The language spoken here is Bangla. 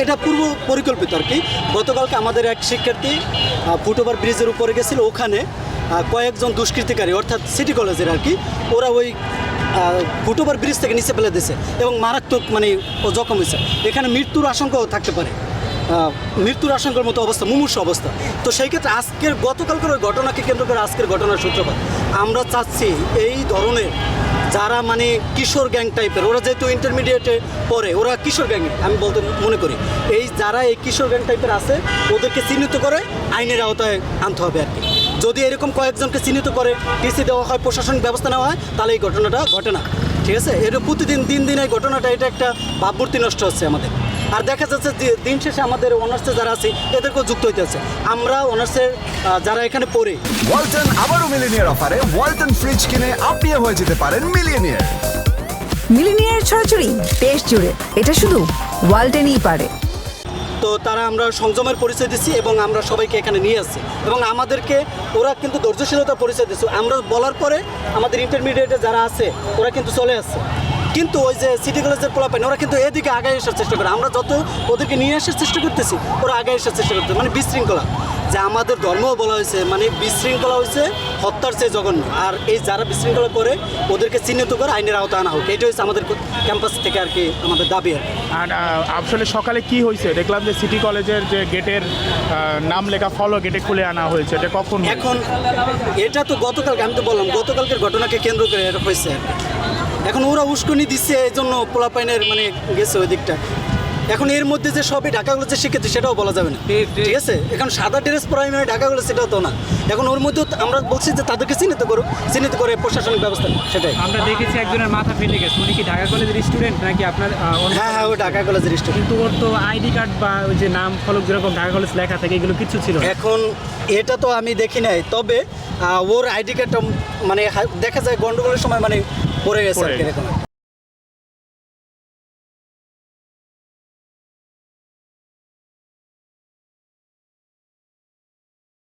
এটা পূর্ব পরিকল্পিত আর কি। গতকালকে আমাদের এক শিক্ষার্থী ফুটওভার ব্রিজের উপরে গেছিল। ওখানে কয়েকজন দুষ্কৃতিকারী, অর্থাৎ সিটি কলেজের আর কি, ওরা ওই ফুটওভার ব্রিজ থেকে নিচে ফেলে দিয়েছে এবং মারাত্মক মানে ও জখম হয়েছে। এখানে মৃত্যুর আশঙ্কাও থাকতে পারে। মৃত্যুর আশঙ্কার মতো অবস্থা, মুমূর্ষ অবস্থা। তো সেই ক্ষেত্রে আজকের, গতকালকের ওই ঘটনাকে কেন্দ্র করে আজকের ঘটনার সূত্রপাত। আমরা চাচ্ছি এই ধরনের যারা মানে কিশোর গ্যাং টাইপের, ওরা যেহেতু ইন্টারমিডিয়েটে পড়ে, ওরা কিশোর গ্যাং, আমি বলতে মনে করি। এই যারা এই কিশোর গ্যাং টাইপের আছে, ওদেরকে চিহ্নিত করে আইনের আওতায় আনতে হবে আর কি। যদি এরকম কয়েকজনকে চিহ্নিত করে টিসি দেওয়া হয়, প্রশাসনিক ব্যবস্থা নেওয়া হয়, তাহলে এই ঘটনাটা ঘটে না। ঠিক আছে? এর প্রতিদিন, দিন দিন এই ঘটনাটা, এটা একটা ভাবমূর্তি নষ্ট হচ্ছে আমাদের। আর দেখা যাচ্ছে যে দিন শেষে আমাদের অনার্সে যারা আছে এদেরকেও যুক্ত হইতে আছে আমরা অনার্সের যারা এখানে পড়ে। ওয়ালটন আবারও মিলিনিয়ার অফারে ওয়ালটন ফ্রিজ কিনে আপনিও হয়ে যেতে পারেন মিলিয়নিয়ার মিলিনিয়ার ছড়াছড়ি দেশ জুড়ে এটা শুধু ওয়ালটেনই পারে। তো তারা আমরা সংযমের পরিচয় দিচ্ছি এবং আমরা সবাইকে এখানে নিয়ে আসছি। এবং আমাদেরকে ওরা কিন্তু ধৈর্যশীলতার পরিচয় দিচ্ছে আমরা বলার পরে আমাদের ইন্টারমিডিয়েটে যারা আছে ওরা কিন্তু চলে আসছে। কিন্তু ওই যে সিটি কলেজের পোলাপাইন ওরা কিন্তু এদিকে আগে আসার চেষ্টা করে। আমরা যত ওদেরকে নিয়ে আসার চেষ্টা করতেছি ওরা আগে আসার চেষ্টা করতে মানে বিশৃঙ্খলা। যে আমাদের ধর্মও বলা হয়েছে মানে বিশৃঙ্খলা হয়েছে হত্যার চেয়ে জঘন্য। আর এই যারা বিশৃঙ্খলা করে ওদেরকে চিহ্নিত করে আইনের আওতা আনা হোক। এটা হচ্ছে আমাদের ক্যাম্পাস থেকে আর কি আমাদের দাবি আর আসলে সকালে কি হয়েছে? দেখলাম যে সিটি কলেজের যে গেটের নাম লেখা ফলো গেটে খুলে আনা হয়েছে। এটা কখন এখন এটা তো গতকালকে আমি তো বললাম গতকালকের ঘটনাকে কেন্দ্র করে এটা হয়েছে। এখন ওরা উস্কুনি দিচ্ছে এই জন্য পোলাপাইনের মানে গেছে ওই দিকটা এখন এর মধ্যে যে সবই ঢাকাগুলো যে শিখেছে সেটাও বলা যাবে না। ঠিক আছে? এখন সাদা ড্রেস প্রাইমারি ঢাকাগুলো সেটাও তো না। এখন ওর মধ্যে আমরা বলছি যে তাদেরকে চিহ্নিত করো চিহ্নিত করে প্রশাসনিক ব্যবস্থা সেটাই। আমরা দেখেছি একজনের মাথা ফেটে গেছে। উনি কি ঢাকা কলেজের স্টুডেন্ট নাকি আপনার হ্যাঁ হ্যাঁ ও ঢাকা কলেজের স্টুডেন্ট কিন্তু ওর তো আইডি কার্ড বা ওই যে নাম ফলক যেরকম ঢাকা কলেজ লেখা থাকে এগুলো কিছু ছিল। এখন এটা তো আমি দেখি নাই। তবে ওর আইডি কার্ডটা মানে দেখা যায় গন্ডগোলের সময় মানে পড়ে গেছে